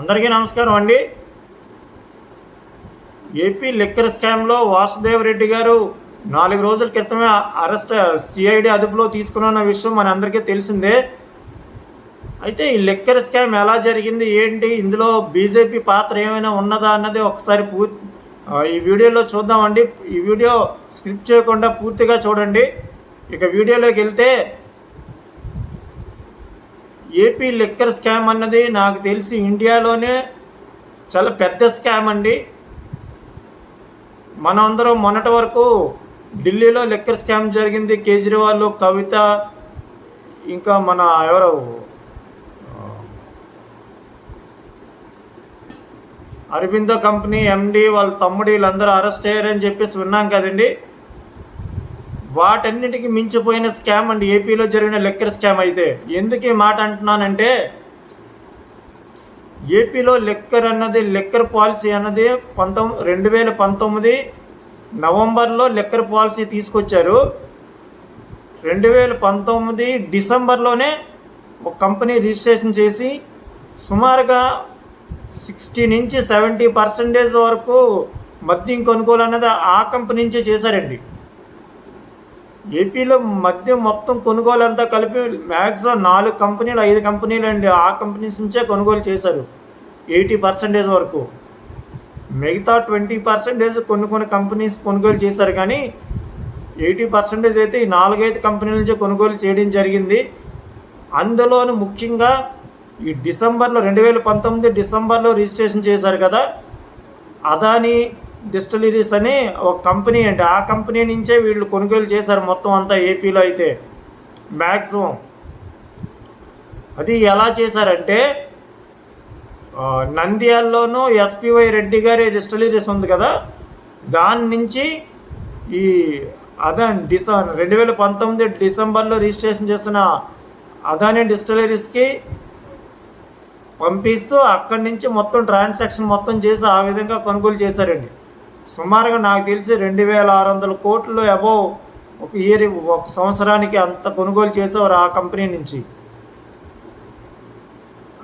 అందరికీ నమస్కారం అండి. ఏపీ లిక్కర్ స్కామ్లో వాసుదేవ్ రెడ్డి గారు నాలుగు రోజుల క్రితమే అరెస్ట్ సిఐడి అదుపులో తీసుకున్న విషయం మన అందరికీ తెలిసిందే. అయితే ఈ లిక్కర్ స్కామ్ ఎలా జరిగింది? ఏంటి? ఇందులో బీజేపీ పాత్ర ఏమైనా ఉన్నదా అన్నది ఒకసారి పూ ఈ వీడియోలో చూద్దామండి. ఈ వీడియో స్క్రిప్ట్ చేయకుండా పూర్తిగా చూడండి. ఇక వీడియోలోకి వెళ్తే ఏపీ లిక్కర్ స్కామ్ అన్నది నాకు తెలిసి ఇండియాలోనే చాలా పెద్ద స్కామ్ అండి. మనందరం అందరం మొన్నటి వరకు ఢిల్లీలో లిక్కర్ స్కామ్ జరిగింది. కేజ్రీవాల్ కవిత ఇంకా మన ఎవరు? అరబిందో కంపెనీ ఎండి వాళ్ళ తమ్ముడు వీళ్ళందరూ అరెస్ట్ అయ్యారని చెప్పేసి విన్నాం కదండి. వాటన్నిటికీ మించిపోయిన స్కామ్ అండి. ఏపీలో జరిగిన లెక్కర్ స్కామ్ అయితే. ఎందుకు ఈ మాట అంటున్నానంటే ఏపీలో లెక్కర్ అన్నది లెక్కర్ పాలసీ అన్నది పంతొమ్మిది రెండు వేల పంతొమ్మిది నవంబర్లో లెక్కర్ పాలసీ తీసుకొచ్చారు. రెండు వేల పంతొమ్మిది డిసెంబర్లోనే ఒక కంపెనీ రిజిస్ట్రేషన్ చేసి సుమారుగా సిక్స్టీ నుంచి సెవెంటీ పర్సెంటేజ్ వరకు మద్యం కొనుగోలు అన్నది ఆ కంపెనీ నుంచే చేశారండి. ఏపీలో మద్యం మొత్తం కొనుగోలు అంతా కలిపి మ్యాక్సిమం నాలుగు కంపెనీలు ఐదు కంపెనీలు అండి. ఆ కంపెనీస్ నుంచే కొనుగోలు చేశారు. ఎయిటీ పర్సెంటేజ్ వరకు. మిగతా ట్వంటీ పర్సెంటేజ్ కొన్ని కొన్ని కంపెనీస్ కొనుగోలు చేశారు. కానీ ఎయిటీ పర్సెంటేజ్ అయితే ఈ నాలుగైదు కంపెనీల నుంచే కొనుగోలు చేయడం జరిగింది. అందులోను ముఖ్యంగా ఈ డిసెంబర్లో రెండు వేల పంతొమ్మిది డిసెంబర్లో రిజిస్ట్రేషన్ చేశారు కదా. అదాని డిస్టిలరీస్ అని ఒక కంపెనీ అండి. ఆ కంపెనీ నుంచే వీళ్ళు కొనుగోలు చేశారు మొత్తం అంతా ఏపీలో అయితే. మ్యాక్సిమం అది ఎలా చేశారంటే నంద్యాల్లోనూ ఎస్పివై రెడ్డి గారి డిస్టిలరీస్ ఉంది కదా దాని నుంచి ఈ అదాని డిస రెండు వేల పంతొమ్మిది డిసెంబర్లో రిజిస్ట్రేషన్ చేసిన అదాని డిస్టిలరీస్కి పంపిస్తూ అక్కడి నుంచి మొత్తం ట్రాన్సాక్షన్ మొత్తం చేసి ఆ విధంగా కొనుగోలు చేశారండి. సుమారుగా నాకు తెలిసి రెండు వేల ఆరు వందల కోట్లు అబోవ్ ఒక ఇయర్ ఒక సంవత్సరానికి అంత కొనుగోలు చేసేవారు ఆ కంపెనీ నుంచి.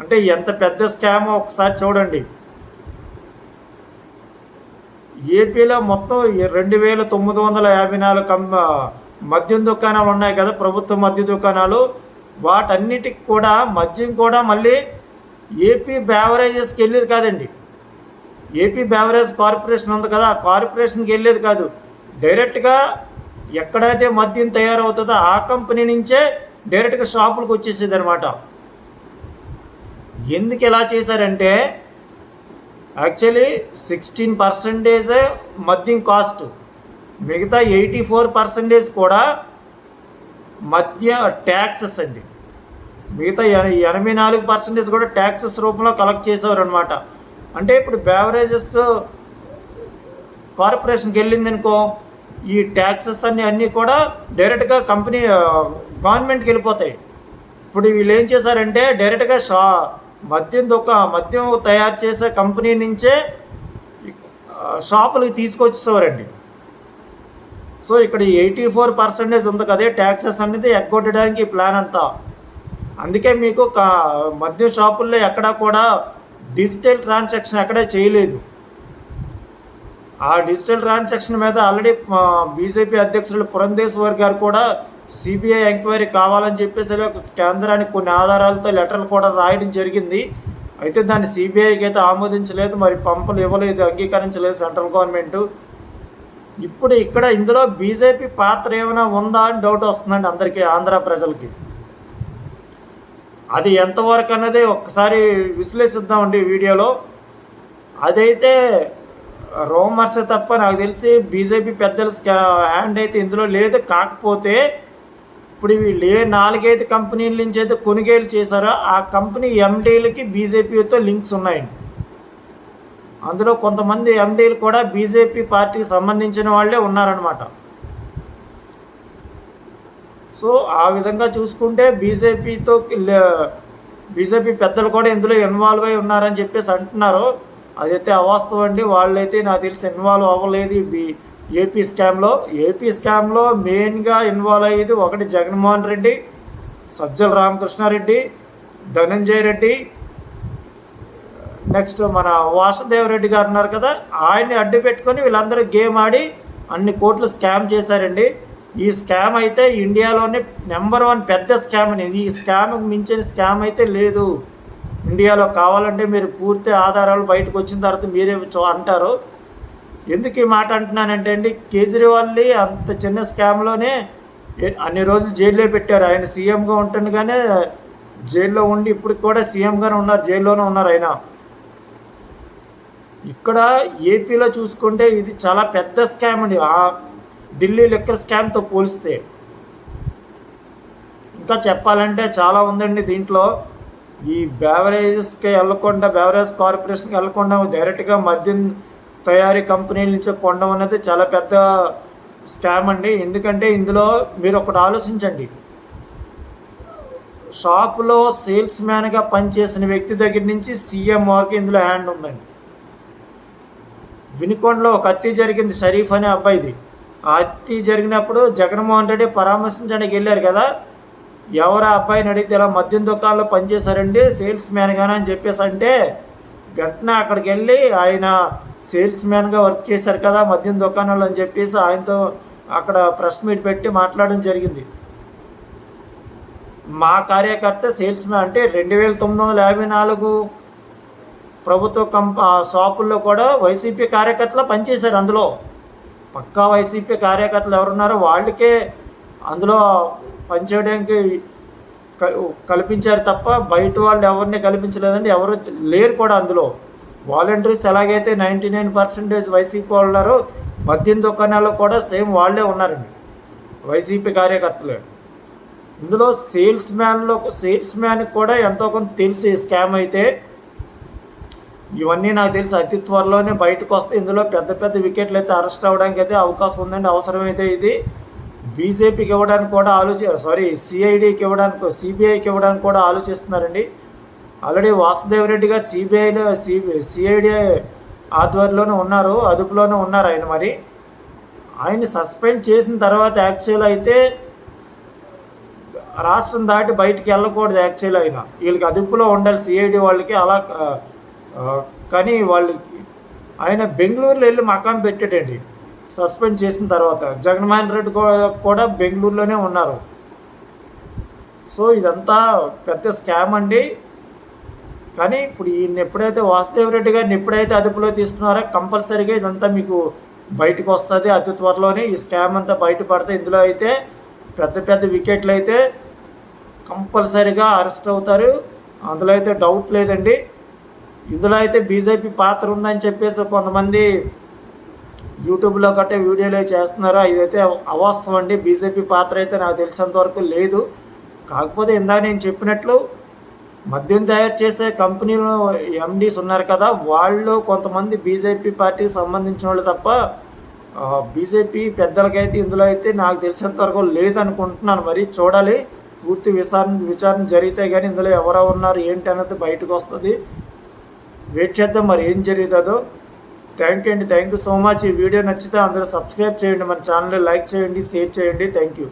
అంటే ఎంత పెద్ద స్కామ్ ఒకసారి చూడండి. ఏపీలో మొత్తం రెండు వేల తొమ్మిది వందల యాభై నాలుగు కం మద్యం దుకాణాలు ఉన్నాయి కదా ప్రభుత్వ మద్య దుకాణాలు. వాటన్నిటికి కూడా మద్యం కూడా మళ్ళీ ఏపీ బ్యావరేజెస్కి వెళ్ళేది కాదండి. ఏపీ బ్యావరేజ్ కార్పొరేషన్ ఉంది కదా ఆ కార్పొరేషన్కి వెళ్ళేది కాదు. డైరెక్ట్గా ఎక్కడైతే మద్యం తయారవుతుందో ఆ కంపెనీ నుంచే డైరెక్ట్గా షాపులకు వచ్చేసేది అనమాట ఎందుకు ఎలా చేశారంటే యాక్చువల్లీ సిక్స్టీన్ పర్సెంటేజ్ మద్యం కాస్ట్. మిగతా ఎయిటీ ఫోర్ పర్సెంటేజ్ కూడా మద్య ట్యాక్సెస్ అండి. మిగతా ఎన- ఎనభై నాలుగు పర్సంటేజ్ కూడా ట్యాక్సెస్ రూపంలో కలెక్ట్ చేసేవారు అనమాట అంటే ఇప్పుడు బ్యావరేజెస్ కార్పొరేషన్కి వెళ్ళింది అనుకో ఈ ట్యాక్సెస్ అన్ని అన్నీ కూడా డైరెక్ట్గా కంపెనీ గవర్నమెంట్కి వెళ్ళిపోతాయి. ఇప్పుడు వీళ్ళు ఏం చేశారంటే డైరెక్ట్గా షా మద్యం దుకా మద్యం తయారు చేసే కంపెనీ నుంచే ఆ, షాపులకి తీసుకొచ్చేసేవారండి. సో ఇక్కడ ఎయిటీ ఫోర్ పర్సెంటేజ్ ఉంది కదే ట్యాక్సెస్ అనేది ఎగ్గొట్టడానికి ప్లాన్ అంతా. అందుకే మీకు కా- మద్యం షాపుల్లో ఎక్కడా కూడా డిజిటల్ ట్రాన్సాక్షన్ ఎక్కడా చేయలేదు. ఆ డిజిటల్ ట్రాన్సాక్షన్ మీద ఆల్రెడీ బీజేపీ అధ్యక్షులు పురంధేశ్వర్ గారు కూడా సిబిఐ ఎంక్వైరీ కావాలని చెప్పేసి కేంద్రానికి కొన్ని ఆధారాలతో లెటర్లు కూడా రాయడం జరిగింది. అయితే దాన్ని సిబిఐకి అయితే ఆమోదించలేదు మరి పంపలు ఇవ్వలేదు అంగీకరించలేదు సెంట్రల్ గవర్నమెంట్. ఇప్పుడు ఇక్కడ ఇందులో బీజేపీ పాత్ర ఏమైనా ఉందా అని డౌట్ వస్తుందండి అందరికీ ఆంధ్ర ప్రజలకి. అది ఎంతవరకు అన్నది ఒక్కసారి విశ్లేషిద్దామండి ఈ వీడియోలో. అదైతే రోమర్స్ తప్ప నాకు తెలిసి బీజేపీ పెద్దల స్కా- హ్యాండ్ అయితే ఇందులో లేదు. కాకపోతే ఇప్పుడు వీళ్ళు ఏ నాలుగైదు కంపెనీల నుంచి అయితే కొనుగోలు చేశారో ఆ కంపెనీ ఎండీలకి బీజేపీతో లింక్స్ ఉన్నాయండి. అందులో కొంతమంది ఎండీలు కూడా బీజేపీ పార్టీకి సంబంధించిన వాళ్ళే ఉన్నారనమాట సో ఆ విధంగా చూసుకుంటే బీజేపీతో బీజేపీ పెద్దలు కూడా ఇందులో ఇన్వాల్వ్ అయి ఉన్నారని చెప్పేసి అంటున్నారు. అదైతే అవాస్తవం అండి. వాళ్ళైతే నాకు తెలిసి ఇన్వాల్వ్ అవ్వలేదు బీ ఏపీ స్కామ్లో ఏపీ స్కామ్లో మెయిన్గా ఇన్వాల్వ్ అయ్యేది ఒకటి జగన్మోహన్ రెడ్డి సజ్జల రామకృష్ణారెడ్డి ధనంజయ రెడ్డి నెక్స్ట్ మన వాసుదేవ్ రెడ్డి గారు ఉన్నారు కదా. ఆయన్ని అడ్డు పెట్టుకొని వీళ్ళందరూ గేమ్ ఆడి అన్ని కోట్లు స్కామ్ చేశారండి. ఈ స్కామ్ అయితే ఇండియాలోనే నెంబర్ వన్ పెద్ద స్కామ్ అనేది ఈ స్కామ్ మించిన స్కామ్ అయితే లేదు. ఇండియాలో కావాలంటే మీరు పూర్తి ఆధారాలు బయటకు వచ్చిన తర్వాత మీరే అంటారు. ఎందుకు ఈ మాట అంటున్నానంటే అండి కేజ్రీవాల్ని అంత చిన్న స్కామ్లోనే అన్ని రోజులు జైల్లో పెట్టారు. ఆయన సీఎంగా ఉంటుండగానే జైల్లో ఉండి ఇప్పుడు కూడా సీఎంగానే ఉన్నారు జైల్లోనే ఉన్నారు ఆయన. ఇక్కడ ఏపీలో చూసుకుంటే ఇది చాలా పెద్ద స్కామ్ అండి. ఢిల్లీ లెక్కర్ స్కామ్తో పోలిస్తే. ఇంకా చెప్పాలంటే చాలా ఉందండి దీంట్లో. ఈ బేవరేజెస్కి వెళ్ళకుండా బేవరేజ్ కార్పొరేషన్కి వెళ్ళకుండా డైరెక్ట్గా మద్యం తయారీ కంపెనీల నుంచి కొనడం అనేది చాలా పెద్ద స్కామ్ అండి. ఎందుకంటే ఇందులో మీరు ఒకటి ఆలోచించండి. షాపులో సేల్స్ మ్యాన్గా పనిచేసిన వ్యక్తి దగ్గర నుంచి సీఎం వరకు ఇందులో హ్యాండ్ ఉందండి. వినుకొండలో ఒక హత్య జరిగింది షరీఫ్ అనే అబ్బాయిది. హత్య జరిగినప్పుడు జగన్మోహన్ రెడ్డి పరామర్శించడానికి వెళ్ళారు కదా. ఎవరు అబ్బాయిని అడిగితే ఇలా మద్యం దుకాణంలో పనిచేశారండి సేల్స్ మ్యాన్గానే అని చెప్పేసి అంటే వెంటనే అక్కడికి వెళ్ళి ఆయన సేల్స్ మ్యాన్గా వర్క్ చేశారు కదా మద్యం దుకాణంలో అని చెప్పేసి ఆయనతో అక్కడ ప్రెస్ మీట్ పెట్టి మాట్లాడడం జరిగింది. మా కార్యకర్త సేల్స్ మ్యాన్ అంటే రెండు వేల తొమ్మిది వందల యాభై నాలుగు ప్రభుత్వ కంప షాపుల్లో కూడా వైసీపీ కార్యకర్తలు పనిచేశారు అందులో. పక్కా వైసీపీ కార్యకర్తలు ఎవరున్నారో వాళ్ళకే అందులో పనిచేయడానికి కల్పించారు తప్ప బయట వాళ్ళు ఎవరిని కల్పించలేదండి. ఎవరు లేరు కూడా అందులో. వాలంటీర్స్ ఎలాగైతే నైంటీ నైన్ పర్సెంటేజ్ వైసీపీ వాళ్ళు ఉన్నారో మద్యం దుకాణాల్లో కూడా సేమ్ వాళ్ళే ఉన్నారండి వైసీపీ కార్యకర్తలే. ఇందులో సేల్స్ మ్యాన్లో సేల్స్ మ్యాన్కి కూడా ఎంతో కొంత తెలుసు ఈ స్కామ్ అయితే. ఇవన్నీ నాకు తెలిసి. అతి త్వరలోనే బయటకు వస్తే ఇందులో పెద్ద పెద్ద వికెట్లు అయితే అరెస్ట్ అవ్వడానికి అయితే అవకాశం ఉందండి. అవసరమైతే ఇది బీజేపీకి ఇవ్వడానికి కూడా ఆలోచి సారీ సిఐడికి ఇవ్వడానికి సిబిఐకి ఇవ్వడానికి కూడా ఆలోచిస్తున్నారండి. ఆల్రెడీ వాసుదేవ్ రెడ్డి గారు సిబిఐలో సిబి సిఐడి ఆధ్వర్యంలోనే ఉన్నారు అదుపులోనే ఉన్నారు ఆయన మరి. ఆయన సస్పెండ్ చేసిన తర్వాత యాక్చువల్ అయితే రాష్ట్రం దాటి బయటికి వెళ్ళకూడదు యాక్చువల్ అయినా వీళ్ళకి అదుపులో ఉండాలి సిఐడి వాళ్ళకి. అలా కానీ వాళ్ళకి ఆయన బెంగళూరులో వెళ్ళి మకాం పెట్టాడండి. సస్పెండ్ చేసిన తర్వాత జగన్మోహన్ రెడ్డి కూడా బెంగళూరులోనే ఉన్నారు. సో ఇదంతా పెద్ద స్కామ్ అండి. కానీ ఇప్పుడు ఈయన ఎప్పుడైతే వాసుదేవ్ రెడ్డి గారిని ఎప్పుడైతే అదుపులో తీసుకున్నారో కంపల్సరీగా ఇదంతా మీకు బయటకు వస్తుంది అతి త్వరలోనే. ఈ స్కామ్ అంతా బయటపడితే ఇందులో అయితే పెద్ద పెద్ద వికెట్లు అయితే కంపల్సరీగా అరెస్ట్ అవుతారు. అందులో అయితే డౌట్ లేదండి. ఇందులో అయితే బీజేపీ పాత్ర ఉందని చెప్పేసి కొంతమంది యూట్యూబ్లో కట్టే వీడియోలు చేస్తున్నారు? ఇదైతే అవాస్తవం అండి. బీజేపీ పాత్ర అయితే నాకు తెలిసినంత వరకు లేదు. కాకపోతే ఇందాక నేను చెప్పినట్లు మద్యం తయారు చేసే కంపెనీలో ఎండీస్ ఉన్నారు కదా వాళ్ళు కొంతమంది బీజేపీ పార్టీకి సంబంధించిన వాళ్ళు తప్ప బీజేపీ పెద్దలకైతే ఇందులో అయితే నాకు తెలిసినంత వరకు లేదనుకుంటున్నాను. మరి చూడాలి. పూర్తి విచారణ విచారణ జరిగితే కానీ ఇందులో ఎవరెవరు ఉన్నారు ఏంటి అనేది బయటకు వస్తుంది. వెయిట్ చేద్దాం. మరి ఏం జరుగుతుందో థ్యాంక్ యూ అండి. Thank you so much. ఈ వీడియో నచ్చితే అందరూ సబ్స్క్రైబ్ చేయండి. మన ఛానల్ లైక్ చేయండి షేర్ చేయండి. Thank you.